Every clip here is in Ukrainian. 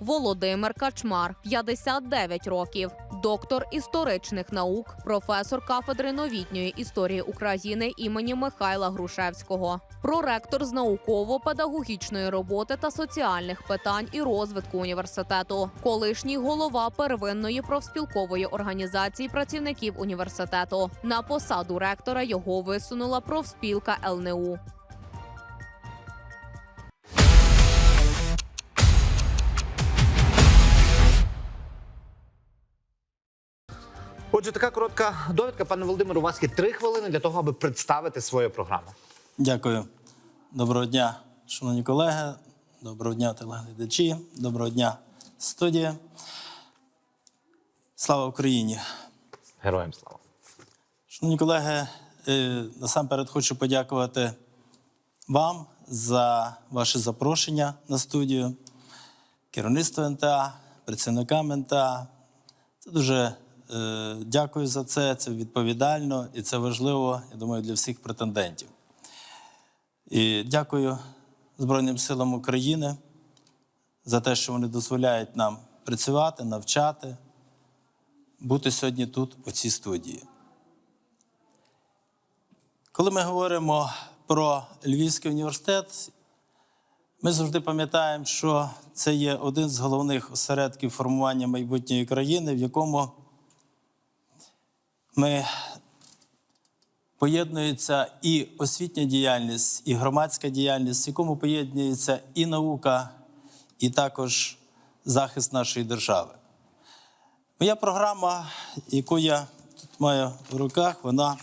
Володимир Качмар, 59 років, доктор історичних наук, професор кафедри новітньої історії України імені Михайла Грушевського, проректор з науково-педагогічної роботи та соціальних питань і розвитку університету, колишній голова первинної профспілкової організації працівників університету. На посаду ректора його висунула профспілка ЛНУ. Отже, така коротка довідка. Пане Володимиру, у вас є три хвилини для того, аби представити свою програму. Дякую. Доброго дня, шановні колеги. Доброго дня, телеглядачі. Доброго дня, студія. Слава Україні! Героям слава. Шановні колеги, е, насамперед хочу подякувати вам за ваше запрошення на студію, керівництво НТА, працівникам НТА. Це дуже дякую за це. Це відповідально і це важливо, я думаю, для всіх претендентів. І дякую Збройним силам України за те, що вони дозволяють нам працювати, навчати, бути сьогодні тут, у цій студії. Коли ми говоримо про Львівський університет, ми завжди пам'ятаємо, що це є один з головних осередків формування майбутньої країни, в якому ми поєднується і освітня діяльність, і громадська діяльність, в якому поєднується і наука, і також захист нашої держави. Моя програма, яку я тут маю в руках, вона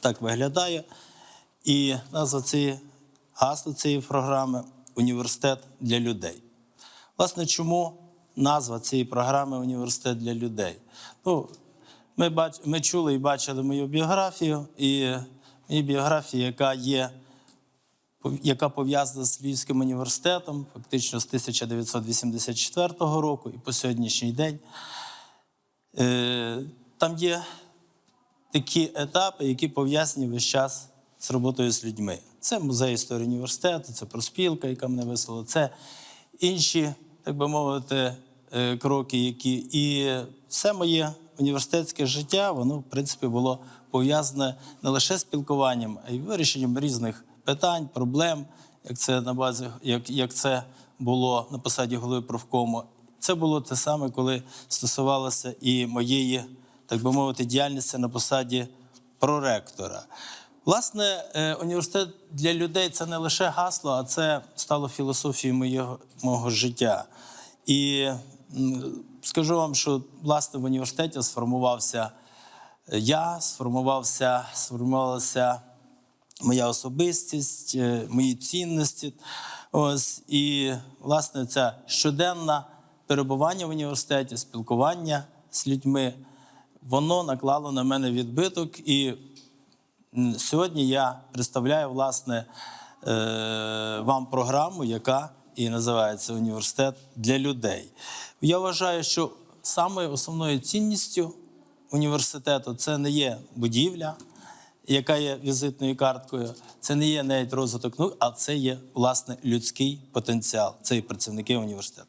так виглядає. І назва цієї гасло цієї програми Університет для людей. Власне, чому назва цієї програми Університет для людей? Ну, ми, бач, ми чули і бачили мою біографію, і мою біографію, яка є яка пов'язана з Львівським університетом, фактично з 1984 року і по сьогоднішній день. Е, Там є такі етапи, які пов'язані весь час з роботою з людьми. Це музей історії університету, це проспілка, яка мене вислала, це інші, так би мовити, е, кроки, які. І все моє університетське життя, воно, в принципі, було пов'язане не лише спілкуванням, а й вирішенням різних питань, проблем, як це на базі, як, як це було на посаді голови профкому. Це було те саме, коли стосувалося і моєї, так би мовити, діяльності на посаді проректора. Власне, е, університет для людей це не лише гасло, а це стало філософією моєго, мого життя. І скажу вам, що власне в університеті сформувався я, сформувався, сформувалася моя особистість, е, мої цінності. Ось і власне це щоденне перебування в університеті, спілкування з людьми, воно наклало на мене відбиток. І сьогодні я представляю власне е, вам програму, яка і називається Університет для людей. Я вважаю, що самою основною цінністю університету це не є будівля, яка є візитною карткою, це не є навіть розвиток наук, а це є власне людський потенціал. Це і працівники університету.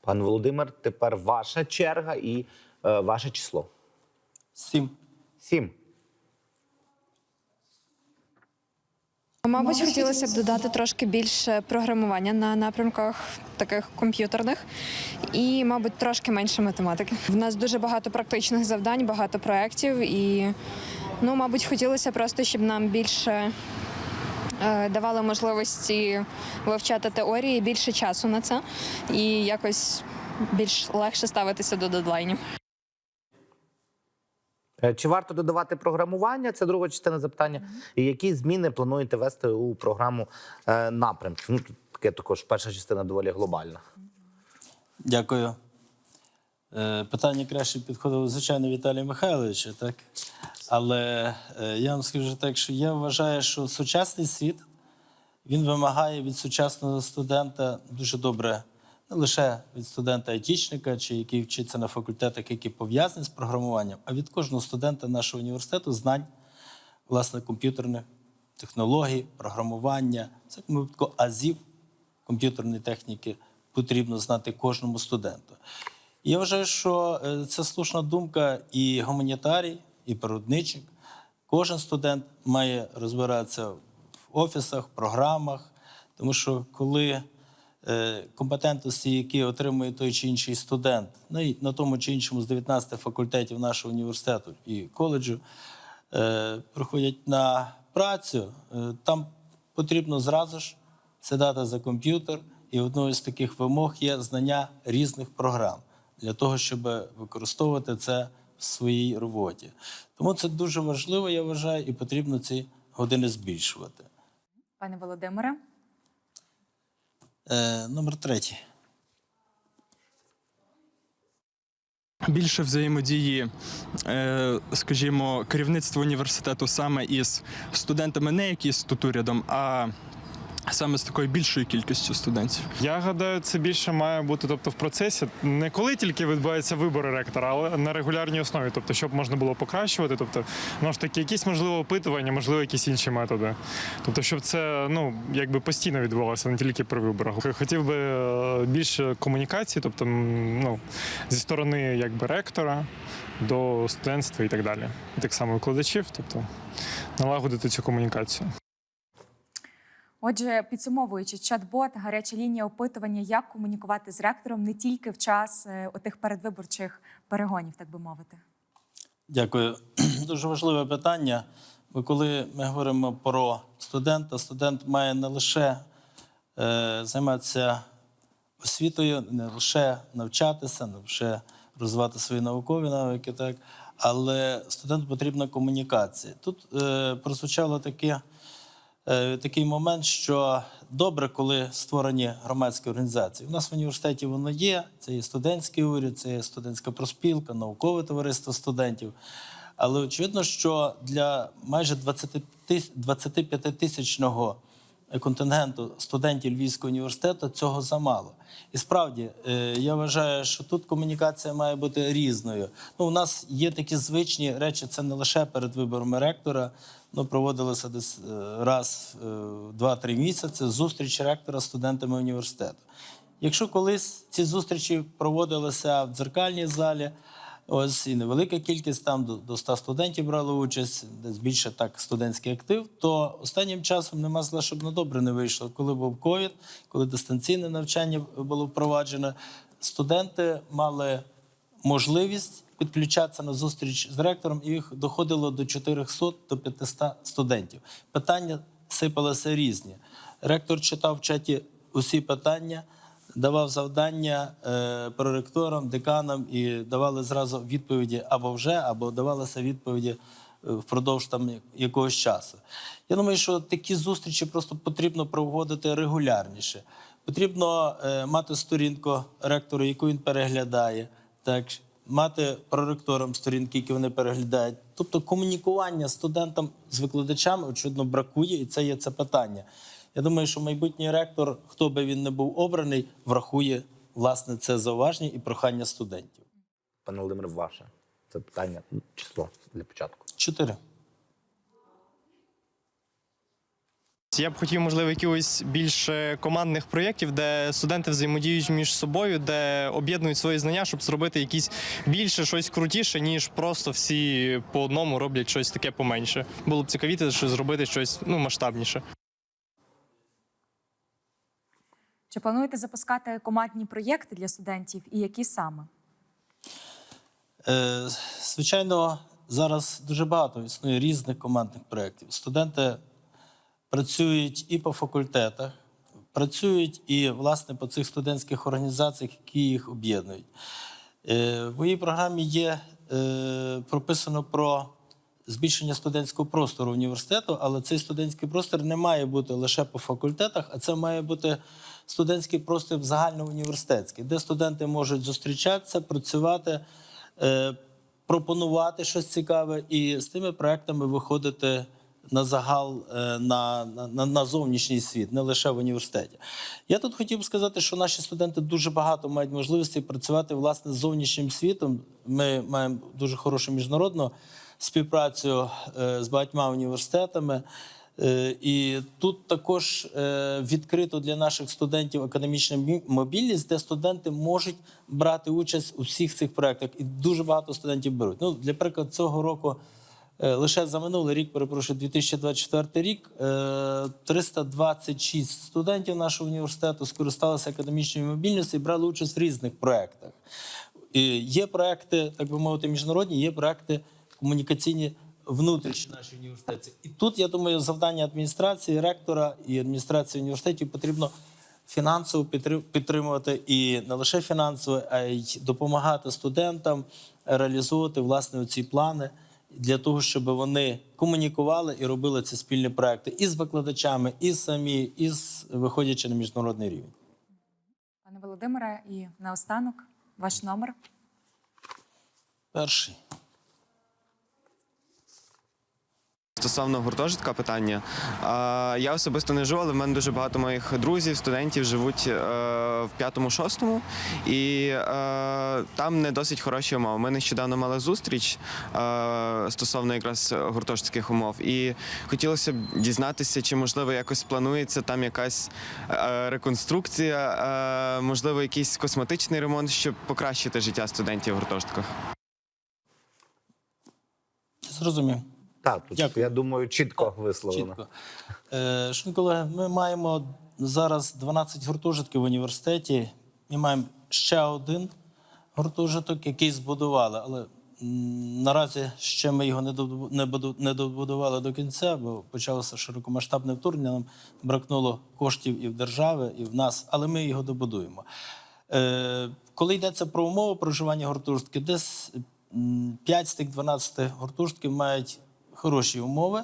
Пан Володимир, тепер ваша черга і е, ваше число. Сім. Сім. Мабуть, хотілося б додати трошки більше програмування на напрямках таких комп'ютерних і, мабуть, трошки менше математики. В нас дуже багато практичних завдань, багато проєктів, і ну, мабуть, хотілося просто, щоб нам більше е, давали можливості вивчати теорії, більше часу на це і якось більш легше ставитися до дедлайнів. Е, Чи варто додавати програмування? Це друга частина запитання. І які зміни плануєте вести у програму е, напрямків? Ну, тут таке також перша частина доволі глобальна. Дякую. Е, Питання краще підходило, звичайно, Віталія Михайловича, так? Але я вам скажу так, що я вважаю, що сучасний світ він вимагає від сучасного студента дуже добре, лише від студента айтішника, чи який вчиться на факультетах, які пов'язані з програмуванням, а від кожного студента нашого університету знань власне комп'ютерних технологій, програмування, це випадку азів комп'ютерної техніки потрібно знати кожному студенту. Я вважаю, що це слушна думка і гуманітарій, і природничик. Кожен студент має розбиратися в офісах, програмах, тому що коли компетентності, які отримує той чи інший студент, ну, на тому чи іншому з 19 факультетів нашого університету і коледжу, е, приходять на працю, е, там потрібно зразу ж сідати за комп'ютер, і одною з таких вимог є знання різних програм для того, щоб використовувати це в своїй роботі. Тому це дуже важливо, я вважаю, і потрібно ці години збільшувати. Пане Володимире, Е, номер третій. Більше взаємодії, е, скажімо, керівництво університету саме із студентами, не якісь тут урядом, а саме з такою більшою кількістю студентів. Я гадаю, це більше має бути тобто, в процесі, не коли тільки відбуваються вибори ректора, але на регулярній основі. Тобто, щоб можна було покращувати. Тобто, ну ж таки, якісь можливо опитування, можливо, якісь інші методи. Тобто, щоб це ну якби постійно відбувалося, не тільки при виборах. Хотів би е, більше комунікації, тобто, ну зі сторони якби ректора до студентства і так далі. І так само викладачів, тобто налагодити цю комунікацію. Отже, підсумовуючи, чат-бот, гаряча лінія опитування, як комунікувати з ректором не тільки в час е, отих передвиборчих перегонів, так би мовити. Дякую. Дуже важливе питання. Бо коли ми говоримо про студента, студент має не лише е, займатися освітою, не лише навчатися, не лише розвивати свої наукові навики, так, але студенту потрібна комунікація. Тут е, прозвучало таке. Е, Такий момент, що добре, коли створені громадські організації. У нас в університеті воно є. Це є студентський уряд, це є студентська проспілка, наукове товариство студентів. Але очевидно, що для майже 20 тис- 25-тисячного контингенту студентів Львівського університету цього замало. І справді, е, я вважаю, що тут комунікація має бути різною. Ну, у нас є такі звичні речі, це не лише перед виборами ректора. Ну, проводилося десь е, раз е, 2-3 місяці зустріч ректора з студентами університету. Якщо колись ці зустрічі проводилися в дзеркальній залі, ось і невелика кількість там до, до 100 студентів брали участь, десь більше так студентський актив, то останнім часом нема зла, щоб на добре не вийшло. Коли був ковід, коли дистанційне навчання було впроваджено, студенти мали можливість підключатися на зустріч з ректором, і їх доходило до 400 до 500 студентів. Питання сипалися різні. Ректор читав в чаті усі питання, давав завдання е, проректорам, деканам і давали зразу відповіді або вже, або давалися відповіді е, впродовж там якогось часу. Я думаю, що такі зустрічі просто потрібно проводити регулярніше. Потрібно е, мати сторінку ректору, яку він переглядає, так мати проректорам сторінки, які вони переглядають. Тобто комунікування студентам з викладачами очевидно бракує, і це є це питання. Я думаю, що майбутній ректор, хто би він не був обраний, врахує власне це зауваження і прохання студентів. Пане Володимире, ваше це питання число для початку. Чотири. Я б хотів, можливо, якихось більше командних проєктів, де студенти взаємодіють між собою, де об'єднують свої знання, щоб зробити якісь більше щось крутіше, ніж просто всі по одному роблять щось таке поменше. Було б цікавіше, що зробити щось ну масштабніше. Чи плануєте запускати командні проєкти для студентів і які саме? Е, Звичайно, зараз дуже багато існує різних командних проєктів. Студенти працюють і по факультетах, працюють і власне по цих студентських організаціях, які їх об'єднують. Е, В моїй програмі є е, прописано про збільшення студентського простору університету, але цей студентський простір не має бути лише по факультетах, а це має бути студентський простір загальноуніверситетський, де студенти можуть зустрічатися, працювати, е, пропонувати щось цікаве і з тими проектами виходити на загал е, на, на, на зовнішній світ, не лише в університеті. Я тут хотів би сказати, що наші студенти дуже багато мають можливості працювати власне з зовнішнім світом. Ми маємо дуже хорошу міжнародну співпрацю е, з багатьма університетами. Е, І тут також відкрито для наших студентів академічна мобільність, де студенти можуть брати участь у всіх цих проєктах. І дуже багато студентів беруть. Ну, для прикладу, цього року лише за минулий рік, перепрошую, 2024 рік, е, 326 студентів нашого університету скористалися академічною мобільністю і брали участь в різних проєктах. Є проекти, так би мовити, міжнародні, є проекти комунікаційні внутрішні наші університеті. І тут, я думаю, завдання адміністрації, ректора і адміністрації університетів потрібно фінансово підтри- підтримувати і не лише фінансово, а й допомагати студентам реалізовувати власне ці плани для того, щоб вони комунікували і робили ці спільні проекти і з викладачами, і самі, і з виходячи на міжнародний рівень. Пане Володимире, і наостанок ваш номер. Перший. Стосовно гуртожитка питання. Я особисто не живу, але в мене дуже багато моїх друзів, студентів живуть е, в п'ятому-шостому, і е, там не досить хороші умови. Ми нещодавно мали зустріч е, стосовно якраз гуртожитських умов. І хотілося б дізнатися, чи можливо якось планується там якась реконструкція, можливо, якийсь косметичний ремонт, щоб покращити життя студентів в гуртожитках. Зрозумів. Так, тут Дякую. я думаю, чітко висловлено. Чітко. Е, шановні колеги, ми маємо зараз 12 гуртожитків в університеті. Ми маємо ще один гуртожиток, який збудували, але наразі ще ми його не добу- не добудували до кінця, бо почалося широкомасштабне вторгнення. Нам бракнуло коштів і в держави, і в нас, але ми його добудуємо. Е, коли йдеться про умови проживання гуртожитків, десь м, 5 з тих 12 гуртожитків мають хороші умови.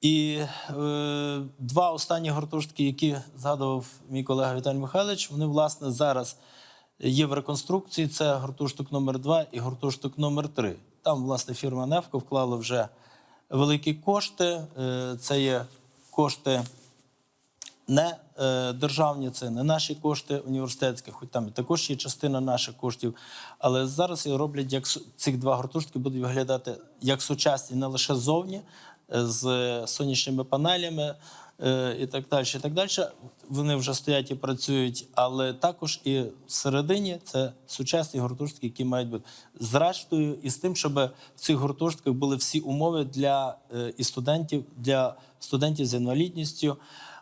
І е, два останні гуртожитки, які згадував мій колега Віталій Михайлович, вони власне зараз є в реконструкції. Це гуртожиток номер 2 і гуртожиток номер 3 Там, власне, фірма Невко вклала вже великі кошти. Е, це є кошти не е, державні, це не наші кошти університетські, хоч там також є частина наших коштів. Але зараз роблять як ці два гуртожитки будуть виглядати як сучасні не лише ззовні, е, з сонячними панелями е, і так далі. І так далі. Вони вже стоять і працюють, але також і всередині це сучасні гуртожитки, які мають бути зрештою, і з тим, щоб в цих гуртожитках були всі умови для і студентів, для студентів з інвалідністю.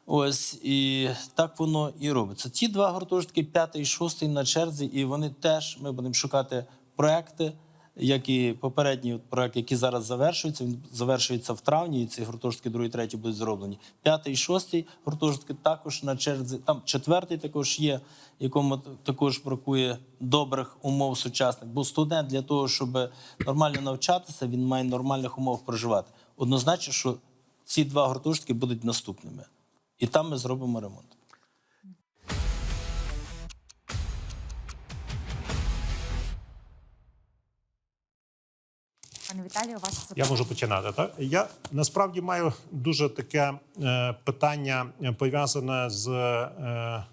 Ось і так воно і робиться. Ті два гуртожитки, п'ятий і шостий на черзі, і вони теж ми будемо шукати проекти, як і попередній проект, який зараз завершується. Він завершується в травні, і ці гуртожитки другий, третій будуть зроблені. П'ятий і шостий гуртожитки також на черзі. Там четвертий також є, якому також бракує добрих умов сучасних. Бо студент для того, щоб нормально навчатися, він має нормальних умов проживати. Однозначно, що ці два гуртожитки будуть наступними. І там ми зробимо ремонт. Пане Віталію, запитання. Я можу починати. Так я насправді маю дуже таке е, питання е, пов'язане з е,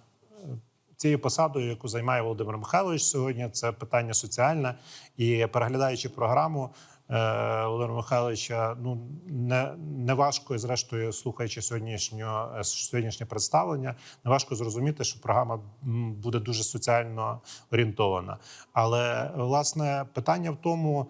цією посадою, яку займає Володимир Михайлович сьогодні. Це питання соціальне. І переглядаючи програму Володимира Михайловича, ну не, не важко, зрештою, слухаючи сьогоднішнього е, сьогоднішнє представлення, не важко зрозуміти, що програма буде дуже соціально орієнтована. Але власне питання в тому.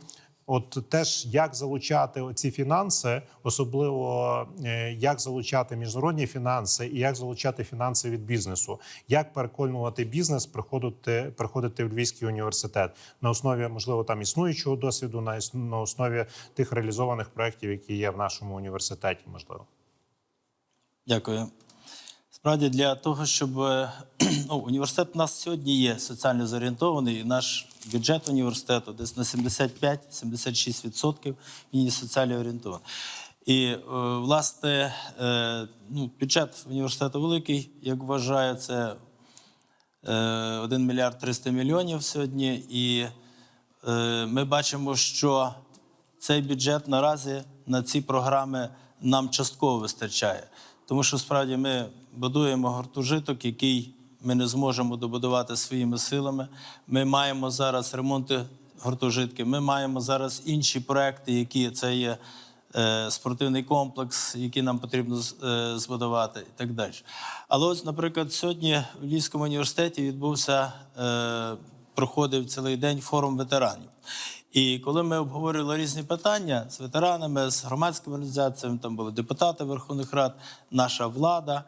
От теж як залучати ці фінанси, особливо е, як залучати міжнародні фінанси і як залучати фінанси від бізнесу, як переконувати бізнес приходити, приходити в Львівський університет на основі можливо там існуючого досвіду, на на основі тих реалізованих проєктів, які є в нашому університеті, можливо. Дякую. Справді для того, щоб е, ну, університет у нас сьогодні є соціально зорієнтований, і наш бюджет університету десь на 75-76% він є соціально орієнтований. І, е, власне, е, ну, бюджет університету великий, як вважаю, це е, 1 мільярд 300 мільйонів сьогодні. І ми бачимо, що цей бюджет наразі на ці програми нам частково вистачає. Тому що справді ми будуємо гуртожиток, який ми не зможемо добудувати своїми силами. Ми маємо зараз ремонти гуртожитки. Ми маємо зараз інші проекти, які це є е, спортивний комплекс, який нам потрібно е, збудувати, і так далі. Але ось, наприклад, сьогодні в Львівському університеті відбувся, е, проходив цілий день форум ветеранів. І коли ми обговорювали різні питання з ветеранами, з громадськими організаціями, там були депутати Верховних Рад, наша влада.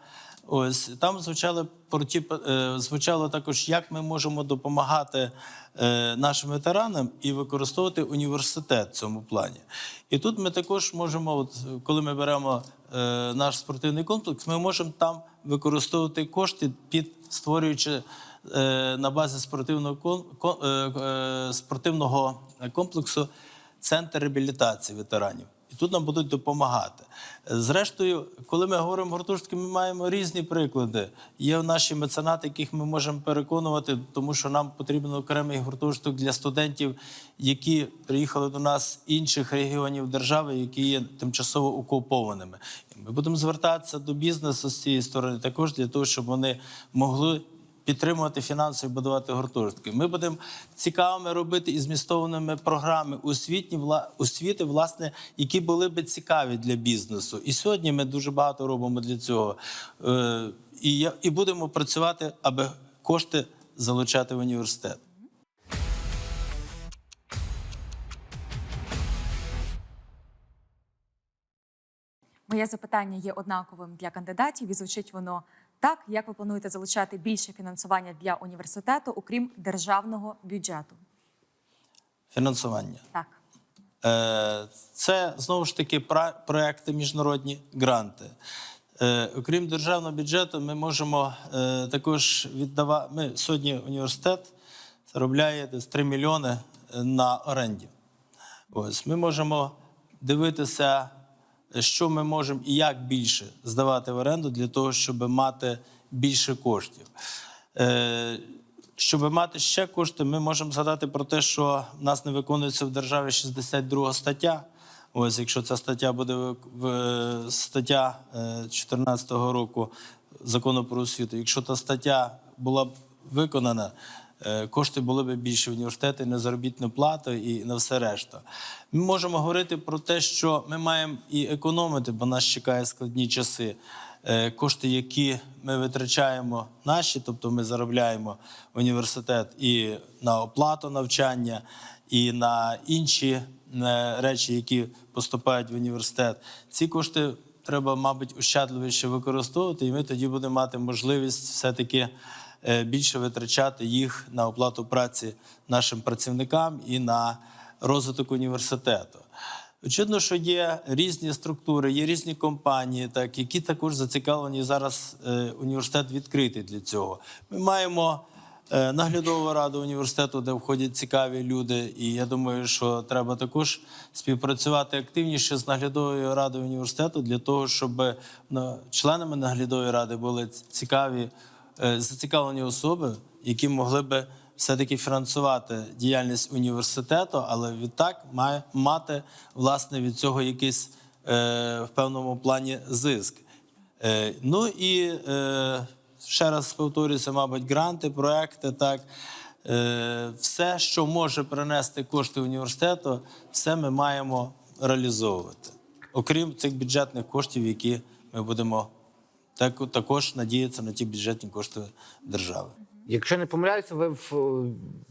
Ось там звучали про ті е, звучало також, як ми можемо допомагати е, нашим ветеранам і використовувати університет в цьому плані. І тут ми також можемо, от коли ми беремо е, наш спортивний комплекс, ми можемо там використовувати кошти під створюючи на базі спортивного е, е, спортивного комплексу центр реабілітації ветеранів. І тут нам будуть допомагати. Зрештою, коли ми говоримо гуртожитки, ми маємо різні приклади. Є наші меценати, яких ми можемо переконувати, тому що нам потрібен окремий гуртожиток для студентів, які приїхали до нас з інших регіонів держави, які є тимчасово окупованими. Ми будемо звертатися до бізнесу з цієї сторони також для того, щоб вони могли підтримувати фінансово будувати гуртожитки. Ми будемо цікавими робити і змістованими програми освітні освіти, власне, які були би цікаві для бізнесу. І сьогодні ми дуже багато робимо для цього. Е, І, я- і будемо працювати, аби кошти залучати в університет. Моє запитання є однаковим для кандидатів і звучить воно так: як ви плануєте залучати більше фінансування для університету, окрім державного бюджету? Фінансування. Так. Е, Це знову ж таки проекти міжнародні гранти. Е, Окрім державного бюджету, ми можемо е, також віддавати. Ми сьогодні університет заробляє десь 3 мільйони на оренді. Ось ми можемо дивитися, що ми можемо і як більше здавати в оренду для того, щоб мати більше коштів. Е, щоб мати ще кошти, ми можемо згадати про те, що в нас не виконується в державі 62 стаття. Ось, якщо ця стаття буде стаття 2014 року закону про освіту, якщо та стаття була б виконана, е, кошти були б більше в університети на заробітну плату і на все решта. Ми можемо говорити про те, що ми маємо і економити, бо нас чекає складні часи. Е, Кошти, які ми витрачаємо наші, тобто ми заробляємо університет і на оплату навчання, і на інші е, речі, які поступають в університет. Ці кошти треба, мабуть, ощадливіше використовувати, і ми тоді будемо мати можливість все-таки е, більше витрачати їх на оплату праці нашим працівникам і на розвиток університету. Очевидно, що є різні структури, є різні компанії, так, які також зацікавлені зараз е, університет відкритий для цього. Ми маємо е, наглядову раду університету, де входять цікаві люди. І я думаю, що треба також співпрацювати активніше з наглядовою радою університету для того, щоб ну, членами наглядової ради були цікаві е, зацікавлені особи, які могли би все-таки фінансувати діяльність університету, але відтак має мати власне від цього якийсь е, в певному плані зиск. Е, ну і е, ще раз повторюся, мабуть, гранти, проекти, так. Е, все, що може принести кошти університету, все ми маємо реалізовувати. Окрім цих бюджетних коштів, які ми будемо так, також надіятися на ті бюджетні кошти держави. Якщо не помиляюся, ви в,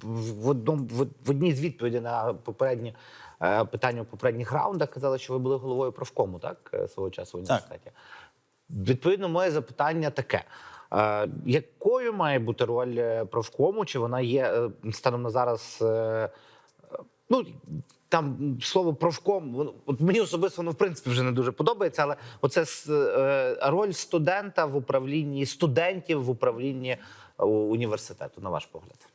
в, одному, в, в одній з відповідей на попередні е, питання у попередніх раундах казали, що ви були головою профкому, так, е, свого часу в університеті. Відповідно, моє запитання таке: е, якою має бути роль е, профкому? Чи вона є е, станом на зараз? е, ну там слово профком, от мені особисто воно в принципі вже не дуже подобається, але оце е, роль студента в управлінні студентів в управлінні е, університету, на ваш погляд.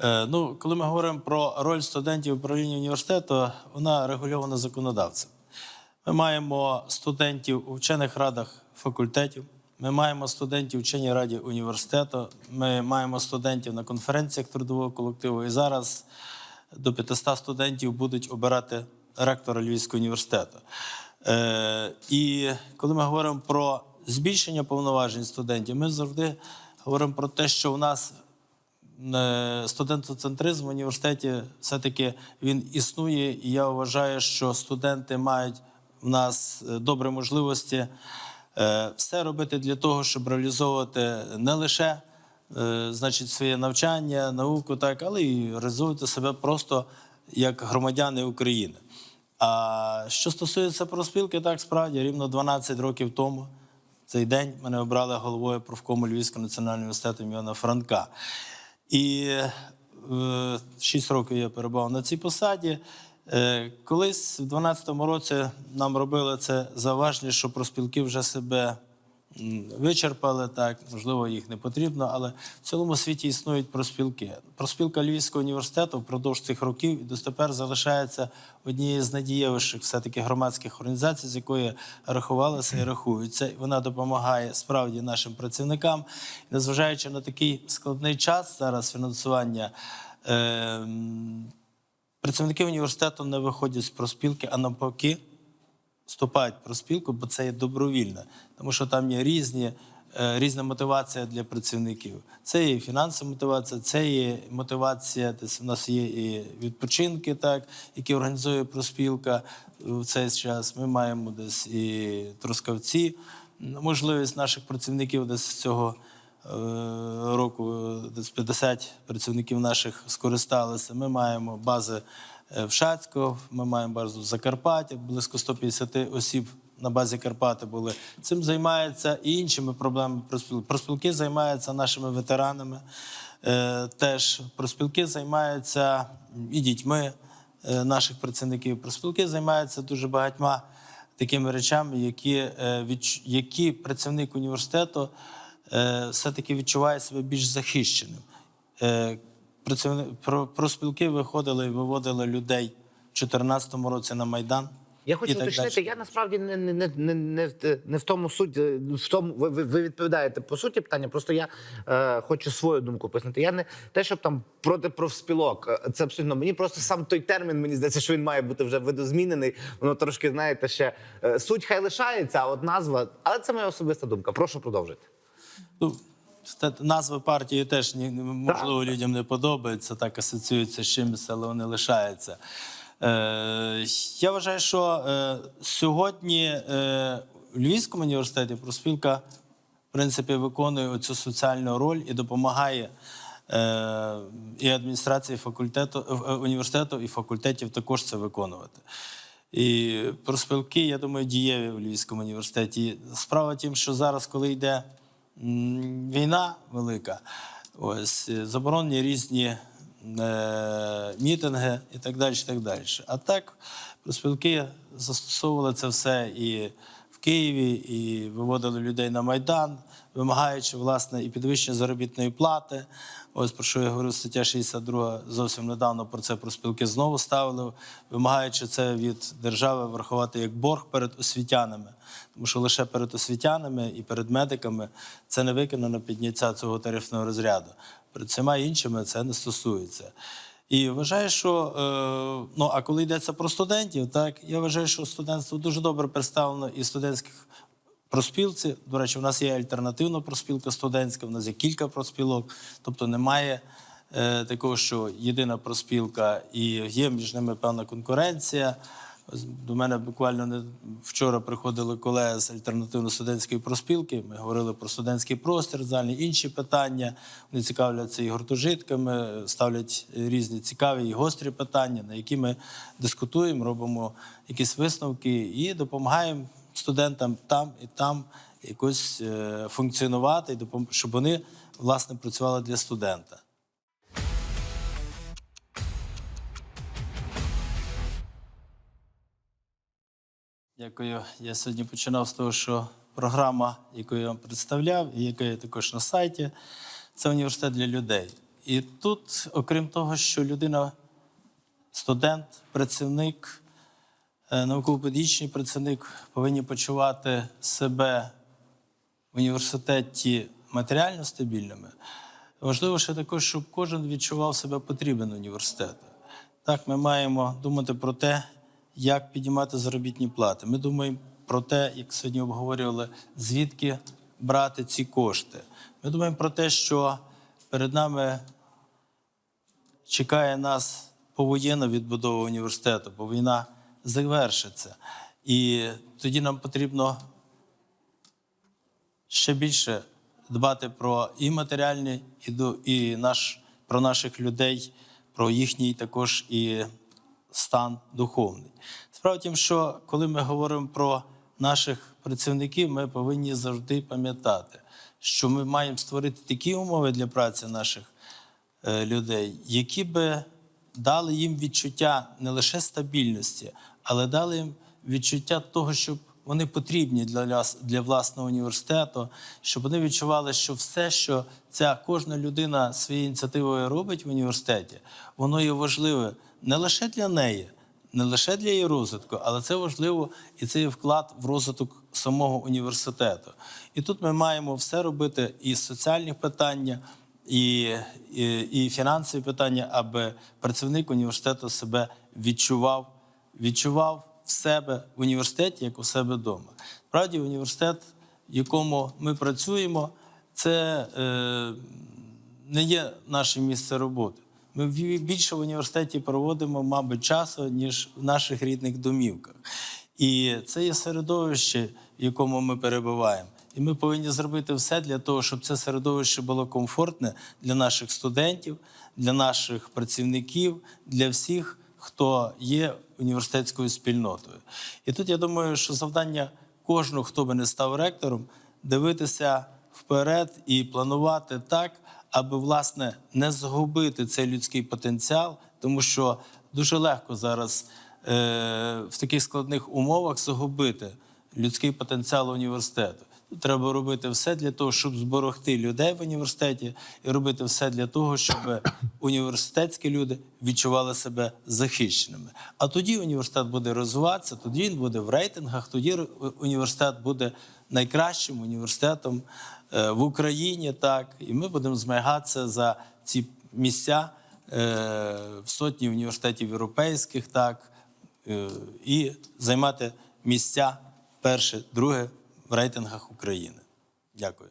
Е, Ну, коли ми говоримо про роль студентів в управлінні університету, вона регульована законодавцем. Ми маємо студентів у вчених радах факультетів, ми маємо студентів у вченій раді університету, ми маємо студентів на конференціях трудового колективу. І зараз до 500 студентів будуть обирати ректора Львівського університету. Е, і коли ми говоримо про збільшення повноважень студентів, ми завжди говоримо про те, що у нас е, студентоцентризм в університеті все-таки він існує, і я вважаю, що студенти мають в нас е, добрі можливості е, все робити для того, щоб реалізовувати не лише значить, своє навчання, науку, так, але і реалізовувати себе просто як громадяни України. А що стосується профспілки, так справді рівно 12 років тому. Цей день мене обрали головою профкому Львівського національного університету ім'яна Франка. І е, 6 років я перебував на цій посаді. Е, колись в 12-му році нам робили це зауваження, що профспілки вже себе вичерпали, так, можливо, їх не потрібно, але в цілому світі існують проспілки. Проспілка Львівського університету впродовж цих років і дотепер залишається однією з надієвіших все-таки громадських організацій, з якої рахувалися і рахуються. Вона допомагає справді нашим працівникам. Незважаючи на такий складний час зараз фінансування. Е, Працівники університету не виходять з проспілки, а навпаки, вступають в проспілку, бо це є добровільно, тому що там є різні, е, різна мотивація для працівників. Це є фінансова мотивація, це є мотивація. Десь у нас є і відпочинки, так, які організує проспілка в цей час. Ми маємо десь і трускавці. Можливість наших працівників десь з цього е, року десь 50 працівників наших скористалися. Ми маємо бази е, в Шацьку, ми маємо базу в Закарпатті, близько 150 осіб на базі Карпати були. Цим займаються і іншими проблемами проспілки. Займаються нашими ветеранами. Е, Теж проспілки займаються і дітьми е, наших працівників. Проспілки займаються дуже багатьма такими речами, які, які працівник університету все-таки відчуває себе більш захищеним. Проспілки виходили і виводили людей в 2014 році на Майдан. Я хочу уточнити, я насправді не, не, не, не, не, в- не в тому суть, е, в тому ви, ви, відповідаєте по суті питання. Просто я е, хочу свою думку пояснити. Я не те, щоб там проти профспілок. е, Це абсолютно мені просто сам той термін. Мені здається, що він має бути вже видозмінений. Воно трошки знаєте ще е, суть хай лишається, а от назва. Але це моя особиста думка. Прошу продовжити. Назва партії теж можливо людям не подобається, так асоціюється з чимось, але вони лишаються. Е, я вважаю, що е, сьогодні е, в Львівському університеті профспілка в принципі виконує цю соціальну роль і допомагає. І адміністрації факультету університету і факультетів також це виконувати. І профспілки, я думаю, дієві в Львівському університеті. Справа в тім, що зараз, коли йде війна велика, ось е, заборонені різні е, мітинги і так далі. Так далі. А так, профспілки застосовували це все і в Києві, і виводили людей на Майдан, вимагаючи власне і підвищення заробітної плати. Ось про що я говорив, стаття 62 зовсім недавно про це профспілки знову ставили, вимагаючи це від держави врахувати як борг перед освітянами. Тому що лише перед освітянами і перед медиками це не виконано підняття цього тарифного розряду. Перед всіма іншими це не стосується. І вважаю, що е, ну а коли йдеться про студентів, так я вважаю, що студентство дуже добре представлено і студентських проспілці. До речі, в нас є альтернативна проспілка студентська, в нас є кілька проспілок, тобто немає е, такого, що єдина проспілка і є між ними певна конкуренція. До мене буквально не вчора приходили колеги з альтернативно-студентської проспілки. Ми говорили про студентський простір, зальні інші питання. Вони цікавляться і гуртожитками, ставлять різні цікаві і гострі питання, на які ми дискутуємо, робимо якісь висновки і допомагаємо студентам там і там якось е, функціонувати, щоб вони власне працювали для студента. Дякую. Я сьогодні починав з того, що програма, яку я вам представляв, і яка є також на сайті, це університет для людей. І тут, окрім того, що людина, студент, працівник, науково-педагогічний працівник повинні почувати себе в університеті матеріально стабільними. Важливо ще також, щоб кожен відчував себе потрібен університету. Так, ми маємо думати про те, як піднімати заробітні плати. Ми думаємо про те, як сьогодні обговорювали, звідки брати ці кошти. Ми думаємо про те, що перед нами чекає нас повоєнна відбудова університету, бо війна завершиться. І тоді нам потрібно ще більше дбати про і матеріальні, і, до- і наш, про наших людей, про їхній також і стан духовний. Справа в тім, що коли ми говоримо про наших працівників, ми повинні завжди пам'ятати, що ми маємо створити такі умови для праці наших е, людей, які би дали їм відчуття не лише стабільності, але дали їм відчуття того, щоб вони потрібні для, для власного університету, щоб вони відчували, що все, що ця кожна людина своєю ініціативою робить в університеті, воно є важливе не лише для неї, не лише для її розвитку, але це важливо і це є вклад в розвиток самого університету. І тут ми маємо все робити і соціальні питання, і, і, і фінансові питання, аби працівник університету себе відчував, відчував в себе в університеті, як у себе вдома. Справді, університет, в якому ми працюємо, це е, не є наше місце роботи. Ми більше в університеті проводимо, мабуть, часу, ніж в наших рідних домівках. І це є середовище, в якому ми перебуваємо. І ми повинні зробити все для того, щоб це середовище було комфортне для наших студентів, для наших працівників, для всіх, хто є університетською спільнотою. І тут я думаю, що завдання кожного, хто би не став ректором, дивитися вперед і планувати так, аби власне не згубити цей людський потенціал, тому що дуже легко зараз е, в таких складних умовах загубити людський потенціал університету. Треба робити все для того, щоб зберегти людей в університеті, і робити все для того, щоб університетські люди відчували себе захищеними. А тоді університет буде розвиватися, тоді він буде в рейтингах, тоді університет буде найкращим університетом е, в Україні. Так, і ми будемо змагатися за ці місця е, в сотні університетів європейських, так е, і займати місця перше, друге в рейтингах України. Дякую.